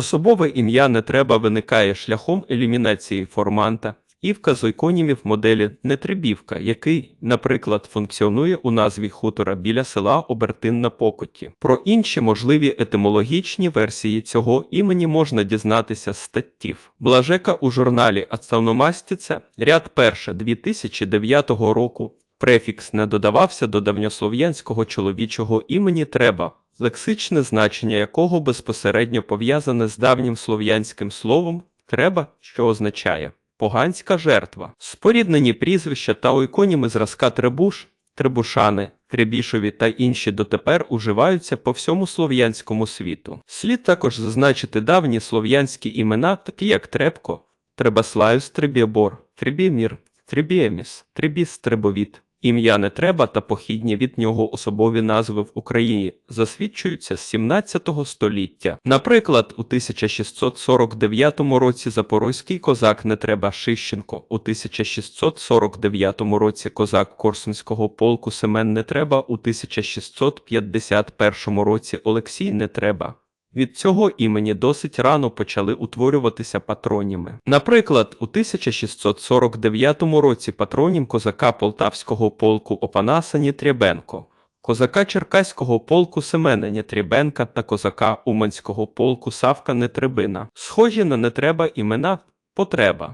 Особове ім'я не треба виникає шляхом елімінації форманта і вказойконімів моделі Нетребівка, який, наприклад, функціонує у назві хутора біля села Обертин на Покоті. Про інші можливі етимологічні версії цього імені можна дізнатися з статтів. Блажека у журналі Ацтавномастіце, ряд 1 2009 року. Префікс не додавався до давньослов'янського чоловічого імені треба, лексичне значення якого безпосередньо пов'язане з давнім слов'янським словом треба, що означає поганська жертва. Споріднені прізвища та ойконіми зразка Требуш, Требушани, Требішові та інші дотепер уживаються по всьому слов'янському світу. Слід також зазначити давні слов'янські імена, такі як Требко, Требаслаюс Требіобор, Требімір, Требіеміс, Требіс Требовіт. Ім'я не треба та похідні від нього особові назви в Україні засвідчуються з 17 століття. Наприклад, у 1649 році запорозький козак не треба Шищенко, у 1649 році козак Корсунського полку Семен не треба, у 1651 році Олексій не треба. Від цього імені досить рано почали утворюватися патроніми. Наприклад, у 1649 році патронім козака Полтавського полку Опанаса Нітрябенко, козака Черкаського полку Семена Нітрябенка та козака Уманського полку Савка Нетребина. Схожі на не треба імена потреба.